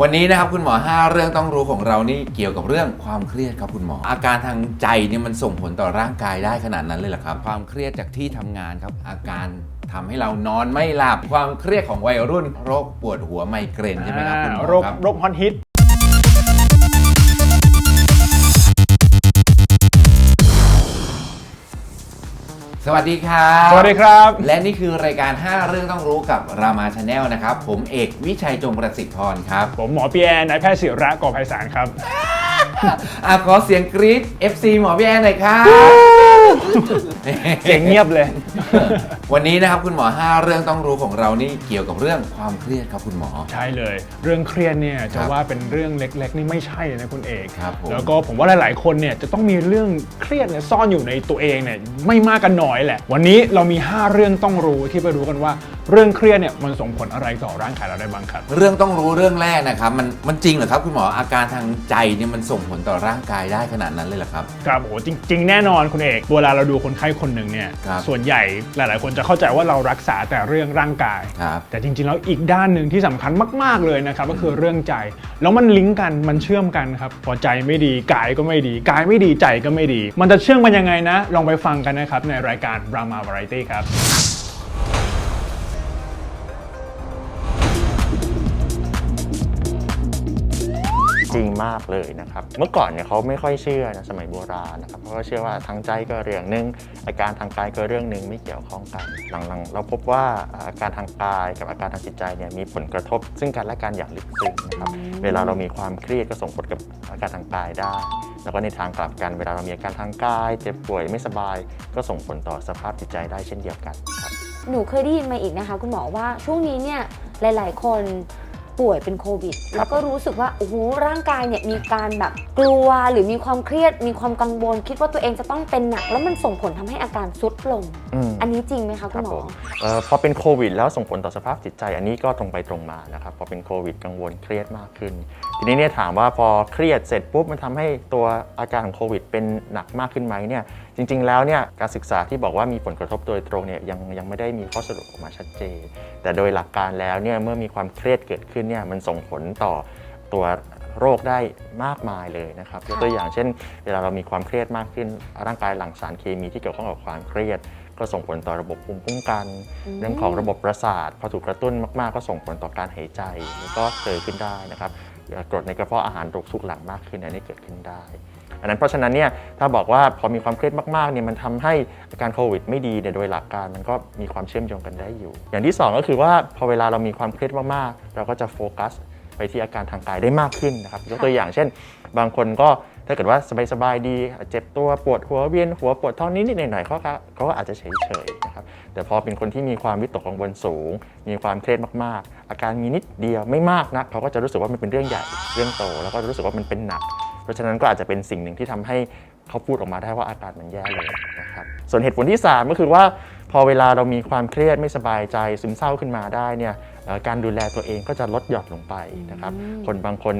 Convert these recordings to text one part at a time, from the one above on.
วันนี้นะครับคุณหมอ 5 เรื่องต้องรู้ของเรานี่เกี่ยวกับเรื่องความเครียดครับคุณหมอ อาการทางใจเนี่ยมันส่งผลต่อร่างกายได้ขนาดนั้นเลยเหรอครับ ความเครียดจากที่ทำงานครับ อาการทำให้เรานอนไม่หลับความเครียดของวัยรุ่นโรคปวดหัวไมเกรนใช่ไหมครับคุณหมอโรคครับ โรคฮอตฮิต สวัสดีครับ สวัสดีครับ และนี่คือรายการ 5 เรื่องต้องรู้กับรามาชาแนลนะครับ ผมเอกวิชัยจงประสิทธิ์พรครับ ผมหมอปีแอนนายแพทย์ศิระกอไพศาลครับอาขอเสียงกรี๊ด FC หมอพี่แอนหน่อยครับเสียงเงียบเลย วันนี้นะครับคุณหมอ 5 เรื่องต้องรู้ของเรานี่เกี่ยวกับเรื่องความเครียดครับคุณหมอ ใช่เลย เรื่องเครียดเนี่ยจะครับว่าเป็นเรื่องเล็กๆ นี่ไม่ใช่เลยนะคุณเอกครับผมแล้วก็ผมว่าหลายๆ คนเนี่ยจะต้องมีเรื่องเครียดเนี่ยซ่อนอยู่ในตัวเองเนี่ยไม่มากกันน้อยแหละ วันนี้เรามี 5 เรื่องต้องรู้ที่ไปรู้กันว่า เรื่องเครียดเนี่ยมันส่งผลอะไรต่อร่างกายเราได้บ้างครับ เรื่องต้องรู้เรื่องแรกนะครับ มันมันจริงเหรอครับคุณหมออาการทางใจเนี่ยมันส่งผลต่อร่างกายได้ขนาดนั้นเลยเหรอครับ ครับโอ้จริง ๆ แน่นอนคุณเอกเวลาเราดูคนไข้คนหนึ่งเนี่ยครับส่วนใหญ่หลาย ๆ คนจะเข้าใจว่าเรารักษาแต่เรื่องร่างกาย ครับ แต่จริง ๆ แล้วอีกด้านหนึ่งที่สำคัญมาก ๆ เลยนะครับ ก็คือเรื่องใจแล้วมันลิงก์กันมันเชื่อมกันครับพอใจไม่ดีกายก็ไม่ดี กายไม่ดีใจก็ไม่ดี มันจะเชื่อมกันยังไงนะ ลองไปฟังกันนะครับในรายการ Rama Variety ครับ ริงมากเลยนะครับ เมื่อก่อนเนี่ยเขาไม่ค่อยเชื่อนะสมัยโบราณนะครับเพราะว่าเชื่อว่าทางใจก็เรื่องหนึ่งอาการทางกายก็เรื่องหนึ่งไม่เกี่ยวข้องกันหลังๆ เราพบว่าอาการทางกายกับอาการทางจิตใจเนี่ยมีผลกระทบ ซึ่งกันและกันอย่างลึกซึ้งนะครับเวลาเรามีความเครียดก็ส่งผลกับอาการทางกายได้ แล้วก็ในทางกลับกันเวลาเรามีอาการทางกาย เจ็บป่วยไม่สบาย ก็ส่งผลต่อสภาพจิตใจได้เช่นเดียวกันครับหนูเคยได้ยินมาอีกนะคะ คุณหมอว่าช่วงนี้เนี่ยหลาย ๆ คน ป่วยเป็นโควิด แล้วก็รู้สึกว่าโอ้โหร่างกายเนี่ยมีการแบบกลัวหรือมีความเครียด มีความกังวล คิดว่าตัวเองจะต้องเป็นหนัก แล้วมันส่งผลทำให้อาการซุดลงอืมอันนี้จริงไหมคะคคุรัณบหมผอมเอ่อพอเป็นโควิด แล้วส่งผลต่อสภาพจิตใจ อันนี้ก็ตรงไปตรงมานะครับพอเป็นโควิดกังวลเครียดมากขึ้น ทีนี้เนี่ยถามว่าพอเครียดเสร็จปุ๊บมันทำให้ตัวอาการของโควิด เป็นหนักมากขึ้นไหมเนี่ยจริง ๆ แล้วเนี่ยการศึกษาที่บอกว่ามีผลกระทบโดยตรงเนี่ยยังยังไม่ได้มีข้อสรุปออกมาชัดเจน แต่โดยหลักการแล้วเนี่ยเมื่อมีความเครียดเกิดขึ้นเนี่ยมันส่งผลต่อตัวโรคได้มากมายเลยนะครับยกตัวอย่างเช่น เวลาเรามีความเครียดมากขึ้น ร่างกายหลั่งสารเคมีที่เกี่ยวข้องกับความเครียด ก็ส่งผลต่อระบบภูมิคุ้มกันอืมเรื่องของระบบประสาทพอถูกกระตุ้นมาก ๆ ก็ส่งผลต่อการหายใจแล้วก็เกิดขึ้นได้นะครับเอ่อ กรดในกระเพาะอาหารถูกหลังมากขึ้นอันนี้เกิดขึ้นได้ อันนั้นเพราะฉะนั้นเนี่ยถ้าบอกว่าพอมีความเครียดมากๆเนี่ยมันทำให้อาการโควิดไม่ดีเนี่ยโดยหลักการมันก็มีความเชื่อมโยงกันได้อยู่ อย่างที่สองก็คือว่าพอเวลาเรามีความเครียดมากๆ เราก็จะโฟกัสไปที่อาการทางกายได้มากขึ้นนะครับยกตัวอย่างเช่น บางคนก็ ถ้าเกิดว่าสบายๆดี เจ็บตัวปวดหัวเวียนหัวปวดท้องนิดๆหน่อยๆเขาก็เขาก็อาจจะเฉยๆนะครับแต่พอเป็นคนที่มีความวิตกกังวลสูง มีความเครียดมากๆ อาการมีนิดเดียวไม่มากนะเขาก็จะรู้สึกว่ามันเป็นเรื่องใหญ่เรื่องโต แล้วก็รู้สึกว่ามันเป็นหนัก เพราะฉะนั้นก็อาจจะเป็นสิ่งหนึ่งที่ทำให้เขาพูดออกมาได้ว่าอาการมันแย่เลยนะครับส่วนเหตุผลที่ 3 ก็คือว่า พอเวลาเรามีความเครียดไม่สบายใจซึมเศร้าขึ้นมาได้เนี่ยเอ่อการดูแลตัวเองก็จะลดหย่อนลงไปนะครับอืมคนบางคน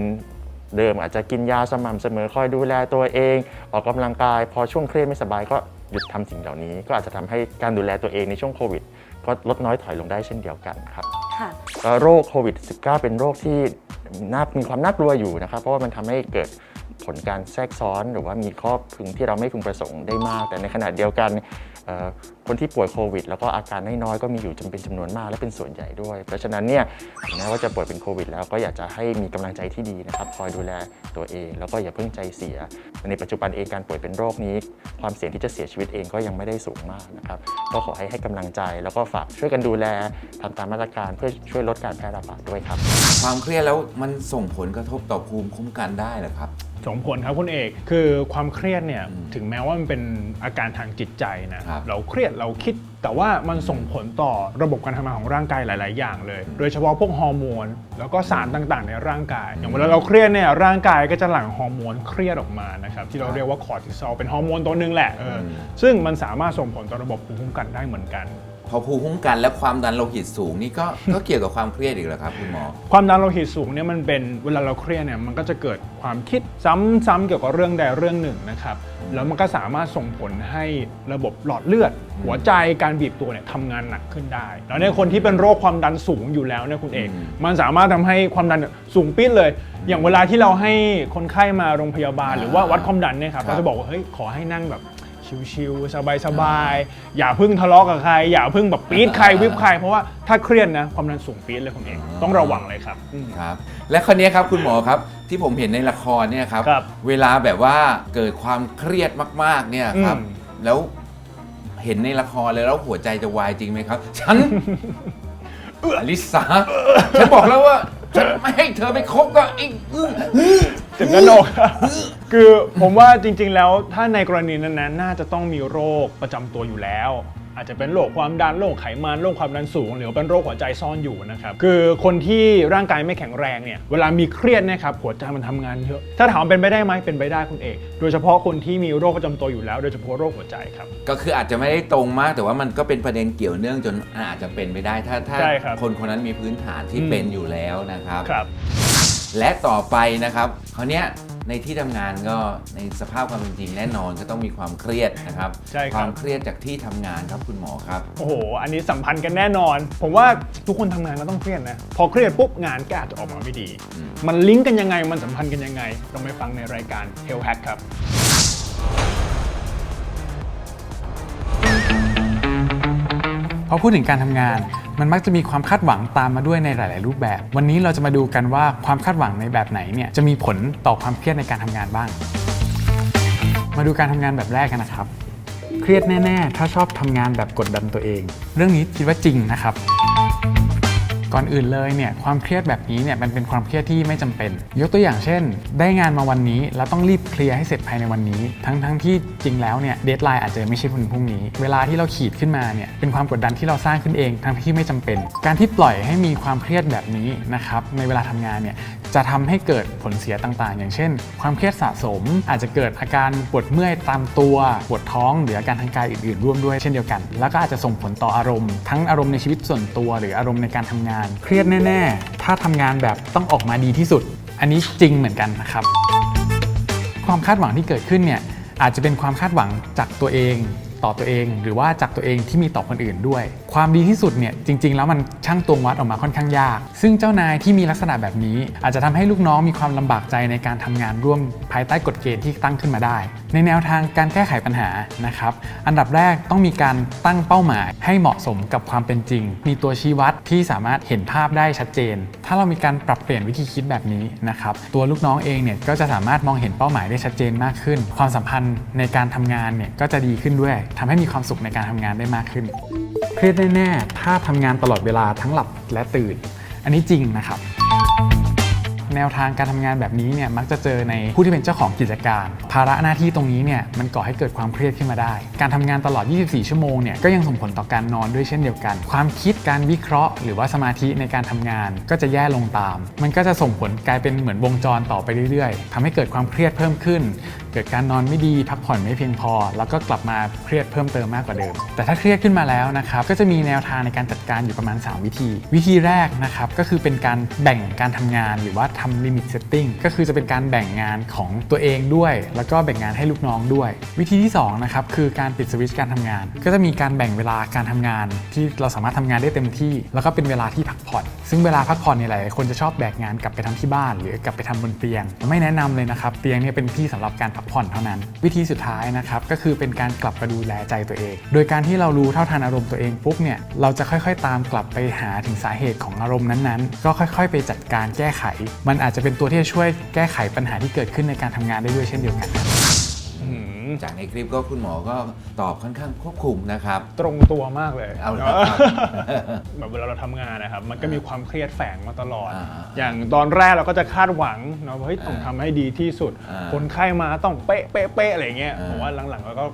เดิมอาจจะกินยาสม่ำเสมอคอยดูแลตัวเอง ออกกำลังกาย พอช่วงเครียดไม่สบายก็หยุดทำสิ่งเหล่านี้ ก็อาจจะทำให้การดูแลตัวเองในช่วงโควิด ก็ลดน้อยถอยลงได้เช่นเดียวกันครับค่ะเอ่อโรคโควิด -19 เป็นโรคที่น่ามีความน่ากลัวอยู่นะครับ เพราะว่ามันทำให้เกิดผลการแทรกซ้อน หรือว่ามีข้อพึงที่เราไม่พึงประสงค์ได้มาก แต่ในขณะเดียวกันเอ่อ คนที่ป่วยโควิด แล้วก็อาการน้อยๆก็มีอยู่จำเป็นจำนวนมากและเป็นส่วนใหญ่ด้วย เพราะฉะนั้นเนี่ยแม้ว่าจะป่วยเป็นโควิด แล้วก็อยากจะให้มีกำลังใจที่ดีนะครับคอยดูแลตัวเอง แล้วก็อย่าเพิ่งใจเสีย ในปัจจุบันเองการป่วยเป็นโรคนี้ ความเสี่ยงที่จะเสียชีวิตเองก็ยังไม่ได้สูงมากนะครับก็ขอให้ให้กำลังใจแล้วก็ฝากช่วยกันดูแลทำตามมาตรการเพื่อช่วยลดการแพร่ระบาดด้วยครับ ความเครียดแล้วมันส่งผลกระทบต่อภูมิคุ้มกันได้เหรอครับ ส่งผลครับคุณเอกคือความเครียดเนี่ยอืมถึงแม้ว่ามันเป็นอาการทางจิตใจนะครับเราเครียดเราคิด แต่ว่ามันส่งผลต่อระบบการทำงานของร่างกายหลาย ๆ อย่างเลย โดยเฉพาะพวกฮอร์โมนแล้วก็สารต่าง ๆ ในร่างกาย อย่างเวลาเราเครียดเนี่ยร่างกายก็จะหลั่งฮอร์โมนเครียดออกมานะครับที่เราเรียกว่าคอร์ติซอลเป็นฮอร์โมนตัวหนึงแหละเอออมซึ่งมันสามารถส่งผลต่อระบบภูมิคุ้มกันได้เหมือนกัน พอภูมิคุ้มกันและความดันโลหิตสูงนี่ก็ก็เกี่ยวกับความเครียดอีกเหรอครับคุณหมอ ความดันโลหิตสูงเนี่ยมันเป็นเวลาเราเครียดเนี่ยมันก็จะเกิดความคิดซ้ำๆเกี่ยวกับเรื่องใดเรื่องหนึ่งนะครับแล้วมันก็สามารถส่งผลให้ระบบหลอดเลือด หัวใจการบีบตัวเนี่ยทำงานหนักขึ้นได้ แล้วในคนที่เป็นโรคความดันสูงอยู่แล้วเนี่ยคุณเอกอืมมันสามารถทำให้ความดันเนี่ยสูงปี๊ดเลย อย่างเวลาที่เราให้คนไข้มาโรงพยาบาล หรือว่าวัดความดันเนี่ยครับครับเราจะบอกว่าเฮ้ยขอให้นั่งแบบ ชิวๆสบายๆอย่าเพึ่งทะเลาะกับใคร อย่าเพึ่งแบบปี๊ดใครวิบใคร เพราะว่าถ้าเครียดนะความดันสูงปี๊ดเลยคุณเอกต้องระวังเลยครับอืม ครับ และคนนี้ยครับคุณหมอครับที่ผมเห็นในละครเนี่ยครับครับเวลาแบบว่าเกิดความเครียดมาก ๆเนี่ยครับ อืม แล้วเห็นในละครเลยแล้วหัวใจจะวายจริงไหมครับ ฉัน อลิสาฉันบอกแล้วว่า ฉันไม่ให้เธอไปคบกับไอ้อื้อเจ็บหน้าอกคือผมว่าจริงๆ แล้วถ้าในกรณีนั้นๆ น่าจะต้องมีโรคประจำตัวอยู่แล้ว อาจจะเป็นโรคความดันโรคไขมันโรคความดันสูง หรือว่าเป็นโรคหัวใจซ่อนอยู่นะครับคือคนที่ร่างกายไม่แข็งแรงเนี่ยเวลามีเครียดเนะครับหัวใจมันทำงานเยอะถ้าถามว่าเป็นไปได้ไหมเป็นไปได้คุณเอกโดยเฉพาะคนที่มีโรคประจำตัวอยู่แล้ว โดยเฉพาะโรคหัวใจครับก็คืออาจจะไม่ได้ตรงมาก แต่ว่ามันก็เป็นประเด็นเกี่ยวเนื่องจนอาจจะเป็นไปได้ถ้าถ้าใช่ครับคนคนนั้นมีพื้นฐานที่อืมเป็นอยู่แล้วนะครับครับ และต่อไปนะครับคราวเนี้ยในที่ทำงานก็ในสภาพความเป็นจริงแน่นอนก็ต้องมีความเครียดนะครับใช่ครับความเครียดจากที่ทำงานครับคุณหมอครับโอ้โหอันนี้สัมพันธ์กันแน่นอน ผมว่าทุกคนทำงานก็ต้องเครียดนะพอเครียดปุ๊บงานก็อาจจะออกมาไม่ดีอืมมันลิงก์กันยังไงมันสัมพันธ์กันยังไงลองไปฟังในรายการ Health Hack ครับพอพูดถึงการทำงาน มันมักจะมีความคาดหวังตามมาด้วยในหลาย ๆ รูปแบบ วันนี้เราจะมาดูกันว่าความคาดหวังในแบบไหนเนี่ยจะมีผลต่อความเครียดในการทำงานบ้าง มาดูการทำงานแบบแรกกันนะครับ เครียดแน่ ๆ ถ้าชอบทำงานแบบกดดันตัวเอง เรื่องนี้คิดว่าจริงนะครับ ก่อนอื่นเลยเนี่ยความเครียดแบบนี้เนี่ยมันเป็นความเครียดที่ไม่จำเป็น ยกตัวอย่างเช่น ได้งานมาวันนี้แล้วต้องรีบเคลียร์ให้เสร็จภายในวันนี้ ทั้งทั้งที่จริงแล้วเนี่ยเดทไลน์อาจจะไม่ใช่วันพรุ่งนี้ เวลาที่เราขีดขึ้นมาเนี่ยเป็นความกดดันที่เราสร้างขึ้นเอง ทั้งที่ไม่จำเป็น การที่ปล่อยให้มีความเครียดแบบนี้นะครับในเวลาทำงานเนี่ยจะทำให้เกิดผลเสียต่างๆ อย่างเช่น ความเครียดสะสม อาจจะเกิดอาการปวดเมื่อยตามตัวปวดท้องหรืออาการทางกายอื่นๆ ร่วมด้วยเช่นเดียวกัน แล้วก็อาจจะส่งผลต่ออารมณ์ ทั้งอารมณ์ในชีวิตส่วนตัว หรืออารมณ์ในการทำงานเครียดแน่ ๆ ถ้าทำงานแบบต้องออกมาดีที่สุด อันนี้จริงเหมือนกันนะครับ ความคาดหวังที่เกิดขึ้นเนี่ยอาจจะเป็นความคาดหวังจากตัวเอง ต่อตัวเอง หรือว่าจากตัวเองที่มีต่อคนอื่นด้วย ความดีที่สุดเนี่ยจริง ๆ แล้วมันช่างตวงวัดออกมาค่อนข้างยาก ซึ่งเจ้านายที่มีลักษณะแบบนี้ อาจจะทำให้ลูกน้องมีความลำบากใจในการทำงานร่วมภายใต้กฎเกณฑ์ที่ตั้งขึ้นมาได้ ในแนวทางการแก้ไขปัญหานะครับอันดับแรกต้องมีการตั้งเป้าหมาย ให้เหมาะสมกับความเป็นจริง มีตัวชี้วัดที่สามารถเห็นภาพได้ชัดเจน ถ้าเรามีการปรับเปลี่ยนวิธีคิดแบบนี้นะครับตัวลูกน้องเองเนี่ยก็จะสามารถมองเห็นเป้าหมายได้ชัดเจนมากขึ้น ความสัมพันธ์ในการทำงานเนี่ยก็จะดีขึ้นด้วยทำให้มีความสุขในการทำงานได้มากขึ้น เครียดแน่ๆ ถ้าทำงานตลอดเวลาทั้งหลับและตื่น อันนี้จริงนะครับ แนวทางการทำงานแบบนี้เนี่ยมักจะเจอในผู้ที่เป็นเจ้าของกิจการ ภาระหน้าที่ตรงนี้เนี่ยมันก่อให้เกิดความเครียดขึ้นมาได้ การทำงานตลอด 24 ชั่วโมงเนี่ยก็ยังส่งผลต่อการนอนด้วยเช่นเดียวกัน ความคิดการวิเคราะห์ หรือว่าสมาธิในการทำงานก็จะแย่ลงตาม มันก็จะส่งผลกลายเป็นเหมือนวงจรต่อไปเรื่อยๆทำให้เกิดความเครียดเพิ่มขึ้น เกิดการนอนไม่ดีพักผ่อนไม่เพียงพอ แล้วก็กลับมาเครียดเพิ่มเติมมากกว่าเดิม แต่ถ้าเครียดขึ้นมาแล้วนะครับก็จะมีแนวทางในการจัดการอยู่ประมาณ 3 วิธี วิธีแรกนะครับก็คือเป็นการแบ่งการทำงานหรือว่าทำ limit setting ก็คือจะเป็นการแบ่งงานของตัวเองด้วย แล้วก็แบ่งงานให้ลูกน้องด้วย วิธีที่2นะครับคือการปิดสวิตช์การทำงาน ก็จะมีการแบ่งเวลาการทำงาน ที่เราสามารถทำงานได้เต็มที่ แล้วก็เป็นเวลาที่พักผ่อน ซึ่งเวลาพักผ่อนเนี่ยหลายคนจะชอบแบกงานกลับไปทำที่บ้าน หรือกลับไปทำบนเตียง ไม่แนะนำเลยนะครับเตียงเนี่ยเป็นที่สำหรับการพักผ่อนเท่านั้น วิธีสุดท้ายนะครับก็คือเป็นการกลับมาดูแลใจตัวเอง โดยการที่เรารู้เท่าทันอารมณ์ตัวเองปุ๊บเนี่ยเราจะค่อยๆ ตามกลับไปหาถึงสาเหตุของอารมณ์นั้นๆ ก็ค่อย ๆ ไปจัดการแก้ไข มันอาจจะเป็นตัวที่จะช่วยแก้ไขปัญหาที่เกิดขึ้นในการทำงานได้ด้วยเช่นเดียวกัน จากในคลิปก็คุณหมอก็ตอบค่อนข้างควบคุมนะครับ ตรงตัวมากเลยเอาละครับแบบเวลาเราทำงานนะครับ มันก็มีความเครียดแฝงมาตลอดอ่าอย่างตอนแรกเราก็จะคาดหวังเนาะว่าเฮ้ยต้องทำให้ดีที่สุดอ่าคนไข้มาต้องเป๊ะเป๊ะเป๊ะอะไรเงี้ยอ่าผมว่าหลังๆเราก็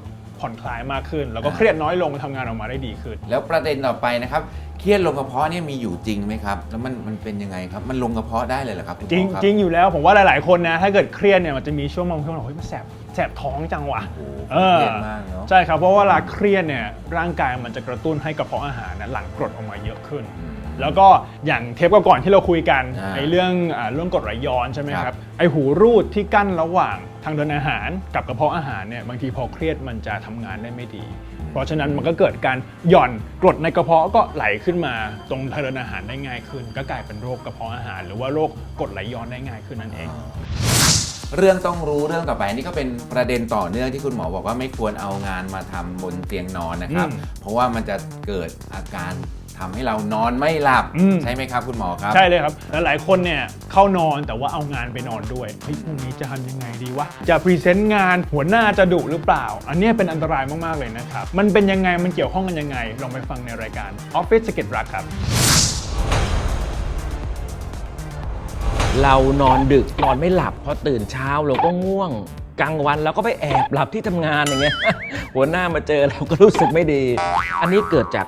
ผ่อนคลายมากขึ้น แล้วก็เครียดน้อยลงทำงานออกมาได้ดีขึ้น แล้วประเด็นต่อไปนะครับเครียดลงกระเพาะเนี่ยมีอยู่จริงไหมครับ แล้วมันมันเป็นยังไงครับ มันลงกระเพาะได้เลยเหรอครับคุณหจริงมอครับจริงอยู่แล้วผมว่าหลาย ๆ คนนะ ถ้าเกิดเครียดเนี่ยมันจะมีช่วงบางช่วงเราเฮ้ยมันแสบ แสบท้องจังวะโอ้โหเออเครียดมากเนาะใช่ครับเพราะว่าเวลาเครียดเนี่ยร่างกายมันจะกระตุ้นให้กระเพาะอาหารนะหลั่งกรดออกมาเยอะขึ้นอืมแล้วก็อย่างเทปก่อนๆที่เราคุยกันอ่าไอ้เรื่องอ่าเรื่องกรดไหลย้อนใช่ไหมคครัรับบ ไอ้หูรูดที่กั้นระหว่างทางเดินอาหารกับกระเพาะอาหารเนี่ยบางทีพอเครียดมันจะทำงานได้ไม่ดี เพราะฉะนั้นมันก็เกิดการหย่อนกรดในกระเพาะก็ไหลขึ้นมาตรงทางเดินอาหารได้ง่ายขึ้น ก็กลายเป็นโรคกระเพาะอาหาร หรือว่าโรคกรดไหลย้อนได้ง่ายขึ้นนั่นเอง เรื่องต้องรู้เรื่องต่อไปนี่ก็เป็นประเด็นต่อเนื่องที่คุณหมอบอกว่าไม่ควรเอางานมาทำบนเตียงนอนนะครับ อืมเพราะว่ามันจะเกิดอาการทำให้เรานอนไม่หลับ อืม ใช่ไหมครับ คุณหมอครับ ใช่เลยครับแล้วหลายคนเนี่ยเข้านอนแต่ว่าเอางานไปนอนด้วยเฮ้ยพรุ่งนี้จะทำยังไงดีวะจะพรีเซนต์งานหัวหน้าจะดุหรือเปล่า อันเนี้ยเป็นอันตรายมากๆเลยนะครับ มันเป็นยังไงมันเกี่ยวข้องกันยังไง ลองไปฟังในรายการ Office s เก็ตรักครับ เรานอนดึกนอนไม่หลับพอตื่นเช้าเราก็ง่วงกลางวันเราก็ไปแอบหลับที่ทำงานอย่างเงี้ยหัวหน้ามาเจอเราก็รู้สึกไม่ดี อันนี้เกิดจาก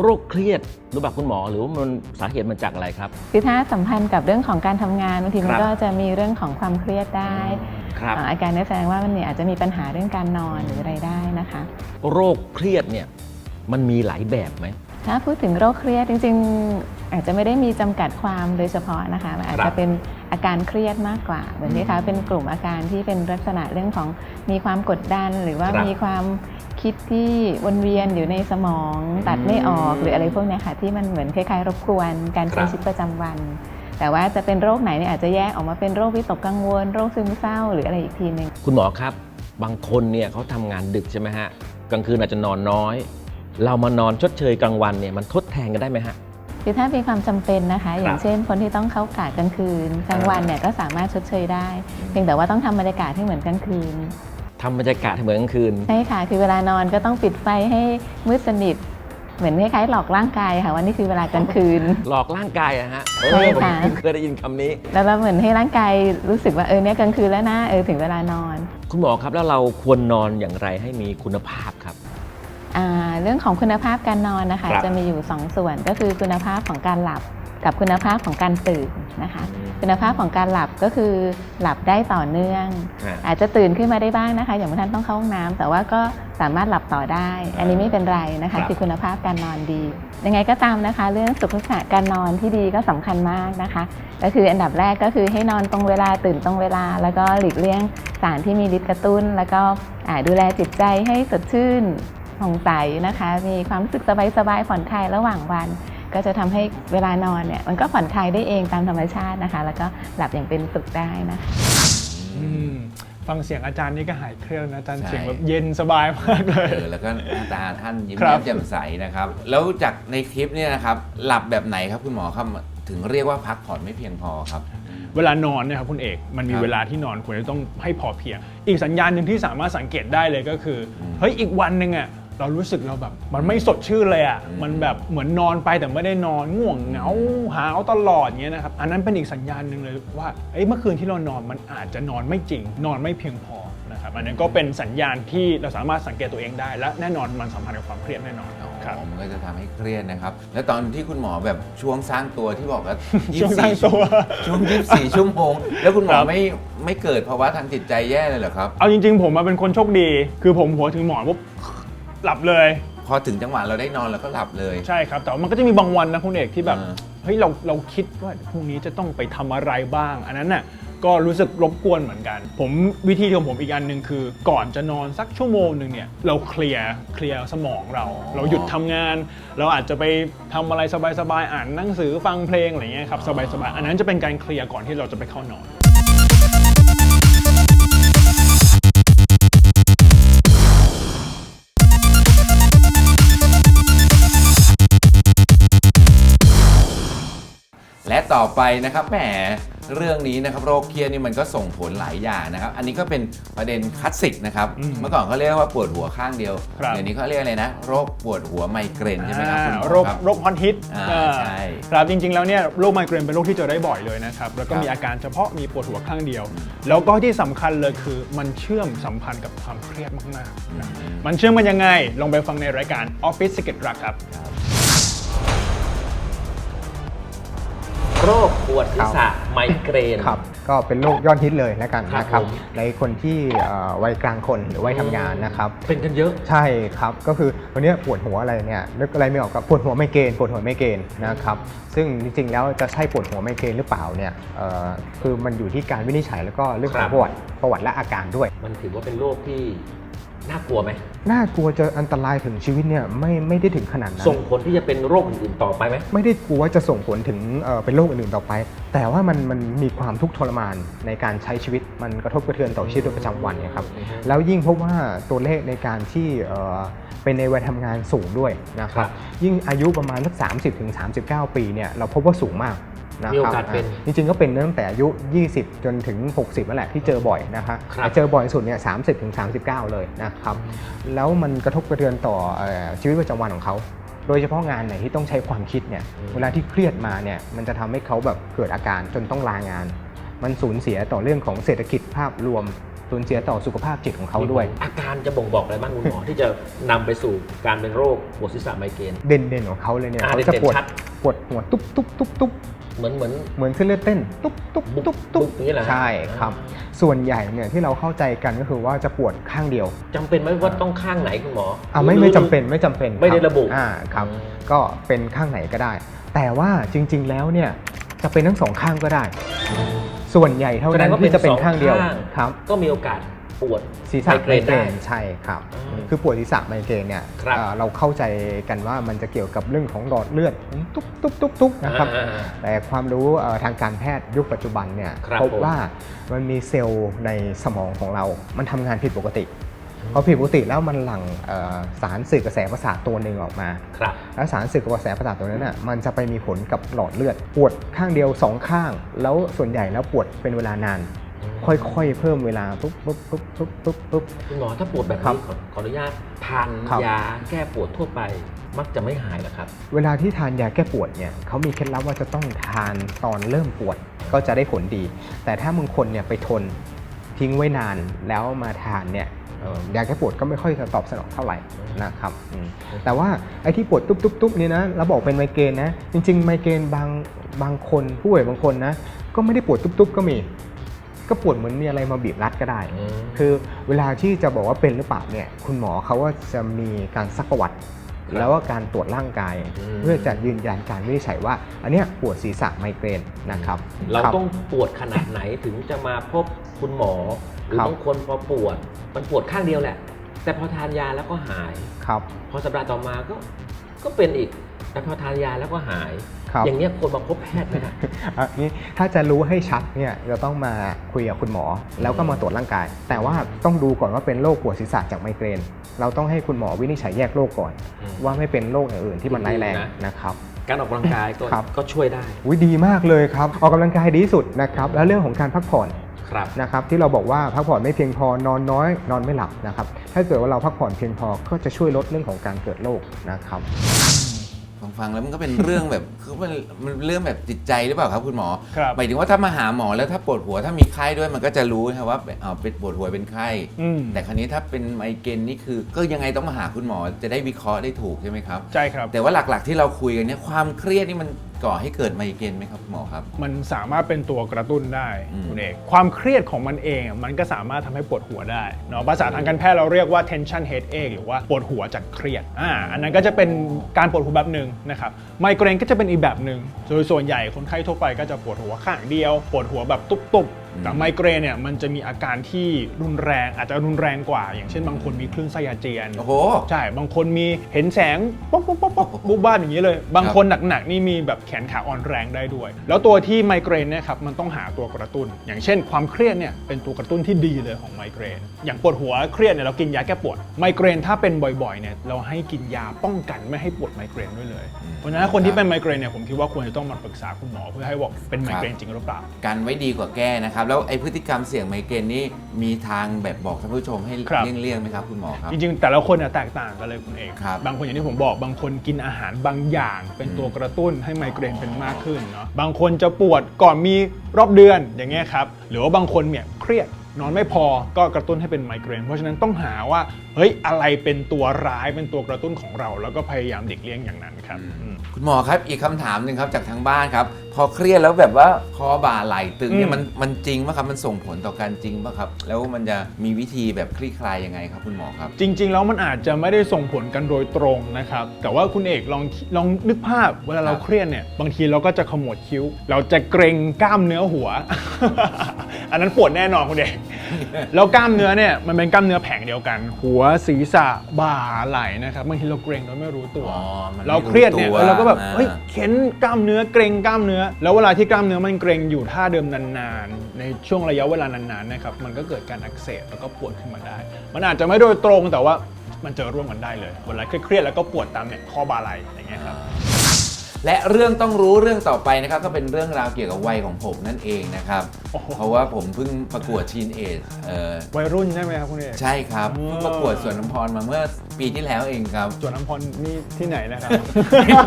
โรคเครียดหรือเปล่าคุณหมอ หรือว่ามันสาเหตุมันจากอะไรครับคือถ้าสัมพันธ์กับเรื่องของการทำงานบางทีมัครันบก็จะมีเรื่องของความเครียดได้ครับอ่าอาการนี้แสดงว่ามันเนี่ยอาจจะมีปัญหาเรื่องการนอนหรืออะไรได้นะคะ โรคเครียดเนี่ยมันมีหลายแบบไหม ถ้าพูดถึงโรคเครียดจริง ๆ อาจจะไม่ได้มีจำกัดความโดยเฉพาะนะคะมันอาจครัจะบเป็นอาการเครียดมากกว่าเหมือนที่คะเป็นกลุ่มอาการที่เป็นลักษณะเรื่องของมีความกดดัน หรือว่ามีความคิดที่วนเวียนอยู่ในสมองตัดไม่ออกหรืออะไรพวกเนี้ยค่ะที่มันเหมือนคล้ายๆ รบกวนการใช้ชีวิตประจำวัน แต่ว่าจะเป็นโรคไหนเนี่ยอาจจะแยกออกมาเป็นโรควิตกกังวล โรคซึมเศร้าหรืออะไรอีกทีหนึ่งคุณหมอครับ บางคนเนี่ยเขาทำงานดึกใช่ไหมฮะกลางคืนอาจจะนอนน้อย เรามานอนชดเชยกลางวันเนี่ยมันทดแทนกันได้ไหมฮะ คือถ้ามีความจำเป็นนะคะ อย่างเช่น คนที่ต้องเข้ากะกลางคืนกลางวันเนี่ยก็สามารถชดเชยได้ เพียงแต่ว่าต้องทำบรรยากาศให้เหมือนกลางคืนทำบรรยากาศให้เหมือนกลางคืน ใช่ค่ะ คือเวลานอนก็ต้องปิดไฟให้มืดสนิท เหมือนคล้ายๆหลอกร่างกายค่ะว่านี่คือเวลากลางคืน หลอกร่างกายอะฮะเอใช่อผมค่ะ เคยได้ยินคำนี้ แล้วเราเหมือนให้ร่างกายรู้สึกว่าเออเนี่ยกลางคืนแล้วนะเออถึงเวลานอน คุณหมอครับแล้วเราควรนอนอย่างไรให้มีคุณภาพครับอ่า เรื่องของคุณภาพการนอนนะคะครับจะมีอยู่ 2 ส่วนก็คือคุณภาพของการหลับกับคุณภาพของการตื่นนะคะ คุณภาพของการหลับก็คือหลับได้ต่อเนื่องฮะอาจจะตื่นขึ้นมาได้บ้างนะคะ อย่างบางท่านต้องเข้าห้องน้ำแต่ว่าก็สามารถหลับต่อได้ อันนี้ไม่เป็นไรนะคะครับคือคุณภาพการนอนดี ยังไงก็ตามนะคะ เรื่องสุขลักษณะการนอนที่ดีก็สำคัญมากนะคะ ก็คืออันดับแรกก็คือให้นอนตรงเวลาตื่นตรงเวลา แล้วก็หลีกเลี่ยงสารที่มีฤทธิ์กระตุ้น แล้วก็อ่าดูแลจิตใจให้สดชื่น ผ่องใสนะคะ มีความรู้สึกสบายๆผ่อนคลายระหว่างวัน ก็จะทำให้เวลานอนเนี่ยมันก็ผ่อนคลายได้เองตามธรรมชาตินะคะ แล้วก็หลับอย่างเป็นสุขได้นะคะอืมฟังเสียงอาจารย์นี่ก็หายเครียดแล้วนะอาจารย์ใช่เสียงแบบเย็นสบายมากเลยเออแล้วก็หน้าตาท่านยิ้มครัแย้บมแจ่มใสนะครับ แล้วจากในคลิปเนี่ยนะครับหลับแบบไหนครับคุณหมอครับถึงเรียกว่าพักผ่อนไม่เพียงพอครับเวลานอนเนี่ยครับคุณเอกมันมีครับเวลาที่นอนควรจะต้องให้พอเพียง อีกสัญญาณหนึ่งที่สามารถสังเกตได้เลยก็คืออมเฮ้ยอีกวันหนึ่งอะ เรารู้สึกเราแบบ มันไม่สดชื่นเลยอะอืมมันแบบเหมือนนอนไปแต่ไม่ได้นอนง่วงเหงาหาวตลอดเงี้ยนะครับอันนั้นเป็นอีกสัญญาณหนึ่งเลยว่าเอ้ยเมื่อคืนที่เรานอนมันอาจจะนอนไม่จริง นอนไม่เพียงพอนะครับอันนั้นก็เป็นสัญญาณที่เราสามารถสังเกตตัวเองได้ และแน่นอนมันสัมพันธ์กับความเครียดแน่นอนครับอ๋อมันก็จะทำให้เครียดนะครับ แล้วตอนที่คุณหมอแบบช่วงสร้างตัวที่บอกว่าช่วงสร้างตัวช่วง24 ชั่วโมง แล้วคุณหมอครับไม่ไม่เกิดภาวะทางจิตใจแย่เลยเหรอครับ เอาจริง ๆ ผมมาเป็นคนโชคดี คือผมหัวถึงหมอนปุ๊บ หลับเลย พอถึงจังหวะเราได้นอนเราก็หลับเลย ใช่ครับ แต่ว่ามันก็จะมีบางวันนะคุณเอกที่แบบอ่า เฮ้ยเราเราคิดว่าพรุ่งนี้จะต้องไปทำอะไรบ้าง อันนั้นน่ะก็รู้สึกรบกวนเหมือนกัน ผมวิธีของผมอีกอันหนึ่งคือ ก่อนจะนอนสักชั่วโมงหนึ่งเนี่ยเราเคลียร์เคลียร์สมองเรา เราหยุดทำงาน เราอาจจะไปทำอะไรสบายๆอ่านหนังสือฟังเพลงอะไรเงี้ยครับสบายๆอันนั้นจะเป็นการเคลียร์ก่อนที่เราจะไปเข้านอน ต่อไปนะครับแหมเรื่องนี้นะครับโรคเครียดนี่มันก็ส่งผลหลายอย่างนะครับ อันนี้ก็เป็นประเด็นคลาสสิกนะครับ อืมเมื่อก่อนเขาเรียกว่าปวดหัวข้างเดียว ครับ เดี๋ยวนี้เขาเรียกอะไรนะ โรคปวดหัวไมเกรนใช่ไหมครับคุณหมออ่าโรคครับโรคฮอตฮิตอ่าอ่าใช่ครับจริงๆแล้วเนี่ยโรคไมเกรนเป็นโรคที่เจอได้บ่อยเลยนะครับ แล้วก็ครับ มีอาการเฉพาะมีปวดหัวข้างเดียว แล้วก็ที่สำคัญเลยคือมันเชื่อมสัมพันธ์กับความเครียดมากๆนะมันเชื่อมมันยังไง ลองไปฟังในรายการ Office Secret รักครับ โรคปวดศีรษะไมเกรน ครับก็เป็นโรคยอดฮิตเลยแล้วกันครับนะครับผม ในคนที่เอ่อวัยกลางคนหรือวัยทำงานนะครับ เป็นกันเยอะ ใช่ครับก็คือวันเนี้ยปวดหัวอะไรเนี่ยนึกอะไรไม่ออกกับปวดหัวไมเกรนปวดหัวไมเกรนนะครับซึ่งจริงๆแล้วจะใช่ปวดหัวไมเกรนหรือเปล่าเนี่ยเอ่อคือมันอยู่ที่การวินิจฉัยแล้วก็เรื่องขคอรังบ ประวัติประวัติและอาการด้วย มันถือว่าเป็นโรคที่ น่ากลัวไหมน่ากลัวจะอันตรายถึงชีวิตเนี่ยไม่ไม่ได้ถึงขนาดนั้นส่งผลที่จะเป็นโรคอื่นๆต่อไปไหมไม่ได้กลัวว่าจะส่งผลถึงเอ่อเป็นโรคอื่นๆต่อไป แต่ว่ามันมันมีความทุกข์ทรมานในการใช้ชีวิตมันกระทบกระเทือนต่อชีวิตประจำวันเนี่ยครับอือฮึแล้วยิ่งพบว่าตัวเลขในการที่เอ่อเป็นในวัยทำงานสูงด้วยนะครัครับบยิ่งอายุประมาณสัก30ถึง39 ปีเนี่ยเราพบว่าสูงมาก นะมีคโอรับกาสเป็น จริงๆก็เป็นตั้งแต่อายุ 20 จนถึง 60นั่นแหละที่เจอบ่อยนะครับครับเจอบ่อยสุดเนี่ย30ถึง39 เลยนะครับแล้วมันกระทบกระเทือนต่อเอ่อชีวิตประจำวันของเขา โดยเฉพาะงานไหนที่ต้องใช้ความคิดเนี่ยอืม เวลาที่เครียดมาเนี่ยมันจะทำให้เขาแบบเกิดอาการจนต้องลางาน มันสูญเสียต่อเรื่องของเศรษฐกิจภาพรวม สูญเสียต่อสุขภาพจิตของเขาด้วย อาการจะบ่งบอกอะไรบ้างคุณหมอ ที่จะนำไปสู่การเป็นโรคปวดศีรษะไมเกรน เด่นๆของเขาเลยเนี่ยอ่าเขาจะปวดเด่นๆชัด ปวดหัวตุ๊บตุ๊บตุ๊บตุ๊บ เหมือนเหมือนเหมือนเส้นเลือดเต้นตุ๊บตุ๊บบุ๊บตุ๊บตุ๊บบุ๊บอย่างนี้เหรอฮะใช่ครับ ส่วนใหญ่เนี่ยที่เราเข้าใจกันก็คือว่าจะปวดข้างเดียวจำเป็นไหมว่าต้องข้างไหนคุณหมออ่าไม่หไม่จำเป็นไม่จำเป็นไม่ได้คระบุอ่าครับอืมก็เป็นข้างไหนก็ได้ แต่ว่าจริง ๆ แล้วเนี่ยจะเป็นทั้งสองข้างก็ได้ ส่วนใหญ่เท่าแสดนั้งนว่าที่จะเป็นสอข้างเดียวข้ครับ ก็มีโอกาส ปวดศีรษะไมไมเกรนเกรได้นใช่ครับ อืมคือปวดศีรษะไมเกรนเนี่ยครับเอ่อเราเข้าใจกันว่ามันจะเกี่ยวกับเรื่องของหลอดเลือดตุ๊บตุ๊บตุ๊บตุ๊บนะครับอ่าแต่ความรู้เอ่อทางการแพทย์ยุคปัจจุบันเนี่ยครับพบผม ว่ามันมีเซลล์ในสมองของเรา มันทำงานผิดปกติพอผิดปกติแล้วมันหลั่งเอ่อสารสื่อกระแสประสาทตัวหนึ่งออกมา ครับ แล้วสารสื่อกระแสประสาทตัวนั้นน่ะมันจะไปมีผลกับหลอดเลือด ปวดข้างเดียวสองข้าง แล้วส่วนใหญ่แล้วปวดเป็นเวลานาน ค่อยๆ เพิ่มเวลาปุ๊บปุ๊บปุ๊บปุ๊บปุ๊บปุ๊บ คุณหมอถ้าปวดแบบครับนี้ขอขออนุญาตทานครับ ยาแก้ปวดทั่วไป มักจะไม่หายเหรอครับ เวลาที่ทานยาแก้ปวดเนี่ยเขามีเคล็ดลับว่าจะต้องทานตอนเริ่มปวดก็จะได้ผลดี แต่ถ้าบางคนเนี่ยไปทนทิ้งไว้นานแล้วมาทานเนี่ยเอ่อยาแก้ปวดก็ไม่ค่อยจะตอบสนองเท่าไหร่นะครับอืมแต่ว่าไอ้ที่ปวดตุ๊บตุ๊บตุ๊บนี่นะเราบอกเป็นไมเกรนนะจริงๆ ไมเกรนบางบางคนผู้ป่วยบางคนนะก็ไม่ได้ปวดตุ๊บตุ๊บก็มี ก็ปวดเหมือนมีอะไรมาบีบรัดก็ได้อืมคือเวลาที่จะบอกว่าเป็นหรือเปล่าเนี่ยคุณหมอเขาว่าจะมีการซักประวัติครับแล้วก็การตรวจร่างกายอืมเพื่อจะยืนยันการวินิจฉัยว่า อันเนี้ยปวดศีรษะไมเกรนนะครับ เราคบต้องปวดขนาดไหนถึงจะมาพบคุณหมอหรือครับบางคนพอปวดมันปวดข้างเดียวแหละ แต่พอทานยาแล้วก็หายครับ พอสัปดาห์ต่อมาก็ก็เป็นอีก แต่พอทานยาแล้วก็หาย ครับอย่างเนี้ยควรมาพบแพทย์ไหมครับอันนี้ถ้าจะรู้ให้ชัดเนี่ยจะต้องมาคุยกับคุณหมอ แล้วก็มาตรวจร่างกาย แต่ว่าต้องดูก่อนว่าเป็นโรคปวดศีรษะจากไมเกรน เราต้องให้คุณหมอวินิจฉัยแยกโรคก่อน อืมว่าไม่เป็นโรคอย่างอื่นที่มันร้ายแรงนะ นะครับ การออกกำลังกายก็ครับ ก็ช่วยได้วิดีมากเลยครับ ออกกำลังกายดีที่สุดนะครับ แล้วเรื่องของการพักผ่อน ครับ นะครับที่เราบอกว่าพักผ่อนไม่เพียงพอนอนน้อย นอนไม่หลับนะครับถ้าเกิดว่าเราพักผ่อนเพียงพอก็จะช่วยลดเรื่องของการเกิดโรคนะครับ ฟังฟังแล้วมันก็เป็นเรื่องแบบคือมันมันเรื่องแบบจิตใจหรือเปล่าครับคุณหมอครับ หมายถึงว่าถ้ามาหาหมอแล้วถ้าปวดหัวถ้ามีไข้ด้วยมันก็จะรู้นะครับว่าเอาเป็นปวดหัวเป็นไข้ อืมแต่ครั้นี้ถ้าเป็นไมเกรนนี่คือ ก็ยังไงต้องมาหาคุณหมอจะได้วิเคราะห์ได้ถูกใช่ไหมครับ ใช่ครับ แต่ว่าหลักๆที่เราคุยกันเนี่ยความเครียดนี่มัน ก่อให้เกิดไมเกรนไหมครับคุณหมอครับ มันสามารถเป็นตัวกระตุ้นได้อืม คุณเอกความเครียดของมันเองอะมันก็สามารถทำให้ปวดหัวได้เนาะภาษาทางการแพทย์เราเรียกว่า tension headache หรือว่าปวดหัวจากเครียดอ่าอันนั้นก็จะเป็นการปวดหัวแบบหนึ่งนะครับไมเกรนก็จะเป็นอีกแบบหนึ่งโดยส่วนใหญ่คนไข้ทั่วไปก็จะปวดหัวข้างเดียว ปวดหัวแบบตุบๆ แต่ไมเกรนเนี่ยมันจะมีอาการที่รุนแรงอาจจะรุนแรงกว่า อย่างเช่นบางคนมีคลื่นไส้อาเจียนโอ้โห ใช่ บางคนมีเห็นแสงป๊อกป๊อกป๊อกป๊อกบุบบ้านอย่างนี้เลย บางคนหนักๆนี่มีแบบแขนขาอ่อนแรงได้ด้วย แล้วตัวที่ไมเกรนเนี่ยครับมันต้องหาตัวกระตุ้น อย่างเช่น ความเครียดเนี่ยเป็นตัวกระตุ้นที่ดีเลยของไมเกรน อย่างปวดหัวเครียดเนี่ยเรากินยาแก้ปวด ไมเกรนถ้าเป็นบ่อยๆเนี่ยเราให้กินยาป้องกันไม่ให้ปวดไมเกรนด้วยเลย เพราะฉะนั้นคนที่เป็นไมเกรนเนี่ยผมคิดว่าควรจะต้องมาปรึกษาคุณหมอเพื่อให้บอกเป็นไมเกรนจริงหรือเปล่า กันไว้ดีกว่าแก้นะครับแล้วไอ้พฤติกรรมเสี่ยงไมเกรนนี่มีทางแบบบอกท่านผู้ชมให้ครับ เลี่ยงๆไหมครับคุณหมอครับ จริงๆ แต่ละคนเนี่ยแตกต่างกันเลยคุณเอกครับบางคนอย่างที่ผมบอกบางคนกินอาหารบางอย่าง เป็นตัวกระตุ้นให้ไมเกรนเป็นมากขึ้นเนาะบางคนจะปวดก่อนมีรอบเดือนอย่างเงี้ยครับหรือว่าบางคนเนี่ยเครียดนอนไม่พอก็กระตุ้นให้เป็นไมเกรนเพราะฉะนั้นต้องหาว่าเฮ้ยอะไรเป็นตัวร้ายเป็นตัวกระตุ้นของเรา แล้วก็พยายามเด็กเลี่ยงอย่างนั้นครับอืม คุณหมอครับอีกคำถามหนึ่งครับจากทางบ้านครับพอเครียดแล้วแบบว่าคอบ่าไหล่ตึงเนี่ยอืมมันมันจริงป่ะครับมันส่งผลต่อการจริงป่ะครับ แล้วมันจะมีวิธีแบบคลี่คลายยังไงครับคุณหมอครับ จริง ๆ แล้วมันอาจจะไม่ได้ส่งผลกันโดยตรงนะครับ แต่ว่าคุณเอกลองลองนึกภาพเวลาเราครับเครียดเนี่ยบางทีเราก็จะขมวดคิ้ว เราจะเกรงกล้ามเนื้อหัว อันนั้นปวดแน่นอนคุณเอกแล้วกล้ามเนื้อเนี่ยมันเป็นกล้ามเนื้อแผงเดียวกัน หัวศีรษะบ่าไหล่นะครับบางทีเราเกรงโดยไม่รู้ตัวอ๋อมันไม่เราเครียดเนี่ยรู้ตัวเราก็แบบอ่าเฮ้ยเข็นกล้ามเนื้อเกรงกล้ามเนื้อแล้วเวลาที่กล้ามเนื้อมันเกร็งอยู่ท่าเดิมนานๆ ในช่วงระยะเวลานานๆนะครับมันก็เกิดการอักเสบแล้วก็ปวดขึ้นมาได้ มันอาจจะไม่โดยตรงแต่ว่ามันเจอร่วมกันได้เลย เวลาเครียดๆแล้วก็ปวดตามเนี่ยข้อบ่าไหล่อย่างเงี้ยครับ และเรื่องต้องรู้เรื่องต่อไปนะครับก็เป็นเรื่องราวเกี่ยวกับวัยของผมนั่นเองนะครับ โอ้โห เพราะว่าผมเพิ่งประกวดทีนเอจเอ่อวัยรุ่นใช่ไหมครับคุณเอก ใช่ครับอ๋อเพิ่งประกวดสวนน้ำพรมาเมื่อปีที่แล้วเองครับส่วนน้ำพรนี่ที่ไหนนะครับ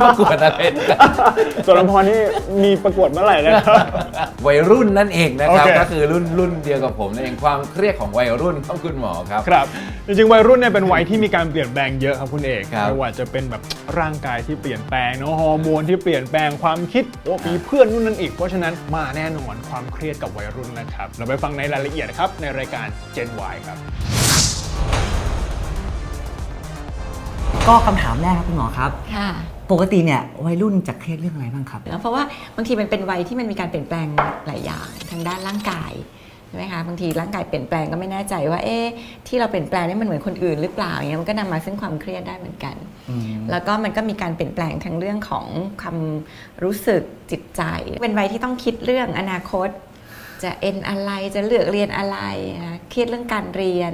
ประกวดอะไรนะส่วนน้ำพรนี่มีประกวดเมื่อไหร่นะครับ วัยรุ่นนั่นเองนะครับโอเค ก็คือรุ่นรุ่นเดียวกับผมนั่นเองความเครียดของวัยรุ่นของคุณหมอครับ ครับ จริงๆวัยรุ่นเนี่ยเป็นวัยที่มีการเปลี่ยนแปลงเยอะครับคุณเอกครับ ไม่ว่าจะเป็นแบบร่างกายที่เปลี่ยนแปลงเนอะฮอร์โมนที่เปลี่ยนแปลงความคิดโอ้มีเพื่อนนู่นนั่นอีก เพราะฉะนั้นมาแน่นอนความเครียดกับวัยรุ่นนะครับ เราไปฟังในรายละเอียดครับในรายการ Gen Y ครับ ก็คำถามแรกครับคุณหมอครับ ค่ะปกติเนี่ยวัยรุ่นจะเครียดเรื่องอะไรบ้างครับ แล้วเพราะว่าบางทีมันเป็นวัยที่มันมีการเปลี่ยนแปลงหลายอย่างทางด้านร่างกายใช่ไหมคะบางทีร่างกายเปลี่ยนแปลงก็ไม่แน่ใจว่าเอ๊ะที่เราเปลี่ยนแปลงนี่มันเหมือนคนอื่นหรือเปล่าอย่างเงี้ยมันก็นำมาซึ่งความเครียดได้เหมือนกัน แล้วก็มันก็มีการเปลี่ยนแปลงทั้งเรื่องของความรู้สึกจิตใจ เป็นวัยที่ต้องคิดเรื่องอนาคต จะเอ็นอะไรจะเลือกเรียนอะไรนะเครียดเรื่องการเรียน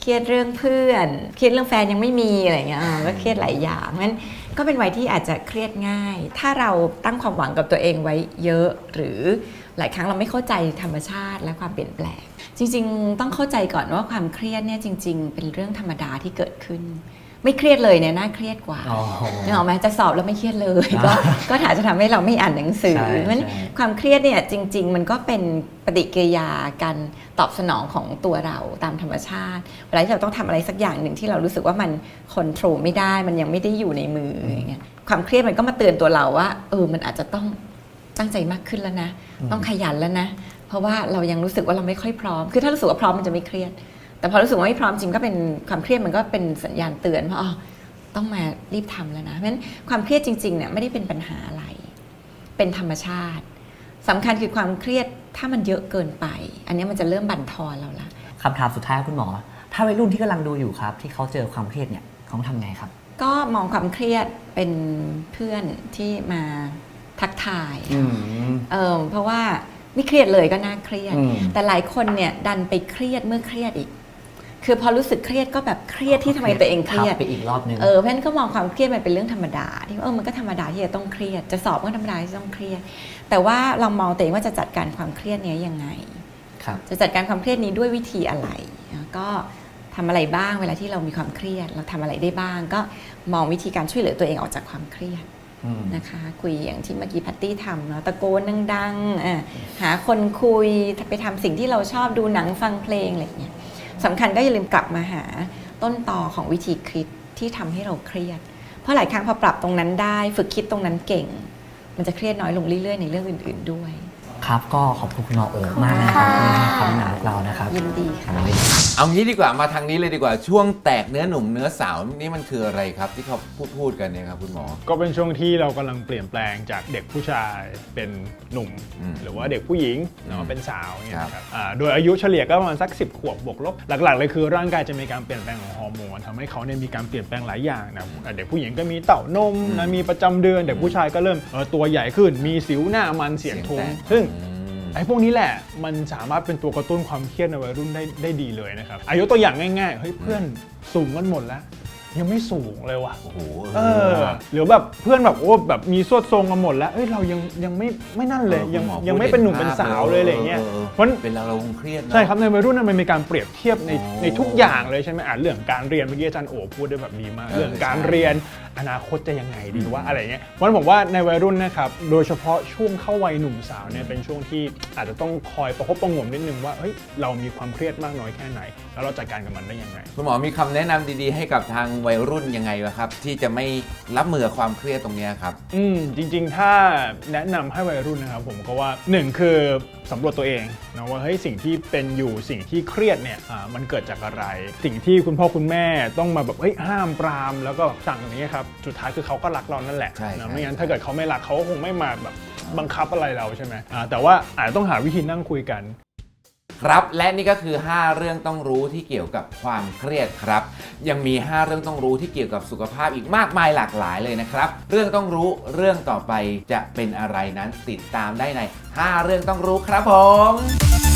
เครียดเรื่องเพื่อน เครียดเรื่องแฟนยังไม่มีอะไรอย่างเงี้ยอ่าก็เครียดหลายอย่างเพราะฉะนั้น ก็เป็นวัยที่อาจจะเครียดง่าย ถ้าเราตั้งความหวังกับตัวเองไว้เยอะ หรือหลายครั้งเราไม่เข้าใจธรรมชาติและความเปลี่ยนแปลง จริง ๆ ต้องเข้าใจก่อนว่าความเครียดเนี่ยจริง ๆ เป็นเรื่องธรรมดาที่เกิดขึ้น ไม่เครียดเลยเนี่ยน่าเครียดกว่าอ๋อนึกออกไหมจะสอบแล้วไม่เครียดเลย ก็ก็อาจจะทำให้เราไม่อ่านหนังสือใช่เพราะฉะนั้นใช่ความเครียดเนี่ยจริง ๆ มันก็เป็นปฏิกิริยาการตอบสนองของตัวเราตามธรรมชาติเวลาที่เราต้องทำอะไรสักอย่างหนึ่งที่เรารู้สึกว่ามันคอนโทรลไม่ได้มันยังไม่ได้อยู่ในมืออย่างเงี้ยความเครียดมันก็มาเตือนตัวเราว่าเออมันอาจจะต้องตั้งใจมากขึ้นแล้วนะ ต้องขยันแล้วนะ เพราะว่าเรายังรู้สึกว่าเราไม่ค่อยพร้อม คือถ้ารู้สึกว่าพร้อมมันจะไม่เครียด แต่พอรู้สึกว่าไม่พร้อมจริงก็เป็นความเครียดมันก็เป็นสัญญาณเตือนว่าอ๋อต้องมารีบทำแล้วนะเพราะฉะนั้นความเครียดจริงๆเนี่ยไม่ได้เป็นปัญหาอะไร เป็นธรรมชาติสำคัญคือความเครียดถ้ามันเยอะเกินไป อันนี้มันจะเริ่มบั่นทอนเราละคำถามสุดท้ายครับคุณหมอ ถ้าวัยรุ่นที่กำลังดูอยู่ครับ ที่เขาเจอความเครียดเนี่ยเขาทำไงครับ ก็มองความเครียดเป็นเพื่อนที่มาทักทายอืมเออเพราะว่าไม่เครียดเลยก็น่าเครียดอืมแต่หลายคนเนี่ยดันไปเครียดเมื่อเครียดอีก คือพอรู้สึกเครียดก็แบบเครียดที่ทำไมตัวเองเครียดทับไปอีกรอบนึง เออเพราะฉะนั้นก็มองความเครียดมันเป็นเรื่องธรรมดา ที่ว่าเออมันก็ธรรมดาที่จะต้องเครียด จะสอบก็ธรรมดาที่จะต้องเครียด แต่ว่าเรามองตัวเองว่าจะจัดการความเครียดเนี้ยยังไง ครับ จะจัดการความเครียดนี้ด้วยวิธีอะไรนะก็ทำอะไรบ้างเวลาที่เรามีความเครียด เราทำอะไรได้บ้าง ก็มองวิธีการช่วยเหลือตัวเองออกจากความเครียดอืมนะคะ คุยอย่างที่เมื่อกี้พัตตี้ทำเนาะตะโกนดังๆอะหาคนคุยไปทำสิ่งที่เราชอบดูหนังฟังเพลงอะไรอย่างเงี้ย สำคัญก็อย่าลืมกลับมาหาต้นต่อของวิธีคิดที่ทำให้เราเครียด เพราะหลายครั้งพอปรับตรงนั้นได้ ฝึกคิดตรงนั้นเก่ง มันจะเครียดน้อยลงเรื่อยๆ ในเรื่องอื่น ๆด้วย ครับ ก็ขอบคุณคุณหมอโอ๋มากนะครับที่ให้คำแนะนำพวกเรานะครับ ยินดีค่ะ เอางี้ดีกว่ามาทางนี้เลยดีกว่าช่วงแตกเนื้อหนุ่มเนื้อสาวนี่มันคืออะไรครับ ที่เขาพูดพูดกันเนี่ยครับคุณหมอ ก็เป็นช่วงที่เรากำลังเปลี่ยนแปลงจากเด็กผู้ชายเป็นหนุ่ม อืมหรือว่าเด็กผู้หญิงอืเนาะมเป็นสาวเนี่ยครับนะครับอ่าโดยอายุเฉลี่ยก็ประมาณสัก 10 ขวบบวกลบหลักๆเลยคือร่างกายจะมีการเปลี่ยนแปลงของฮอร์โมนทำให้เขาเนี่ยมีการเปลี่ยนแปลงหลายอย่างนะอ่าเด็กผู้หญิงก็มีเต่านมนะมีประจำเดือน เด็กผู้ชายก็เริ่มเอ่อตัวใหญ่ขึ้น มีสิวหน้ามันเสียงทุ้งแตก ซึ่งอืม ไอ้พวกนี้แหละมันสามารถเป็นตัวกระตุ้นความเครียดในวัยรุ่นได้ได้ดีเลยนะครับอายุตัวอย่างง่ายๆเฮ้ยเพื่อนสูงกันหมดแล้ว ยังไม่สูงเลยว่ะ โอ้โหเออหรือแบบเพื่อนแบบโอ้แบบมีสวดทรงกันหมดแล้วเอ้ยเรายังยังไม่ไม่นั่นเลยออยังคุณหอยังไม่เป็นหนุ่มเป็นสาวเลยอะไรอย่างเงี้ยออเพราะเป็นเราเราคงเครียดเนอะใช่ครับ ในวัยรุ่นน่ะมันมีการเปรียบเทียบในอ๋อในทุกอย่างเลยใช่ไหมอะเรื่องการเรียนเมื่อกี้อาจารย์โอพูดได้แบบดีมาก เออเรื่องการใช่เรียน อนาคตจะยังไงดีว่าอะไรเงี้ยเพราะฉะนั้นผมว่าในวัยรุ่นนะครับโดยเฉพาะช่วงเข้าวัยหนุ่มสาวเนี่ยเป็นช่วงที่อาจจะต้องคอยประคบประหงมนิดนึงว่าเฮ้ยเรามีความเครียดมากน้อยแค่ไหน แล้วเราจัดการกับมันได้ยังไงคุณหมอมีคำแนะนำดีๆ ให้กับทางวัยรุ่นยังไงวะครับ ที่จะไม่รับมือกับความเครียดตรงเนี้ยครับ อืมจริง ๆ ถ้าแนะนำให้วัยรุ่นนะครับผมก็ว่าหนึ่งคือ สำรวจตัวเองนะว่าเฮ้ยสิ่งที่เป็นอยู่สิ่งที่เครียดเนี่ยอ่ามันเกิดจากอะไร สิ่งที่คุณพ่อคุณแม่ต้องมาแบบเฮ้ยห้ามปราม แล้วก็สั่งอย่างนี้ยครับสุดท้ายคือเขาก็รักเรานั่นแหละใช่นะใช่ไม่งั้นถ้าเกิดเขาไม่รักเขาก็คงไม่มาแบบบังคับอะไรเราใช่ไหมอ่าแต่ว่าอาจจะต้องหาวิธีนั่งคุยกัน ครับ และนี่ก็คือ 5 เรื่องต้องรู้ที่เกี่ยวกับความเครียดครับ ยังมี 5 เรื่องต้องรู้ที่เกี่ยวกับสุขภาพอีกมากมายหลากหลายเลยนะครับ เรื่องต้องรู้เรื่องต่อไปจะเป็นอะไรนั้นติดตามได้ใน 5 เรื่องต้องรู้ครับผม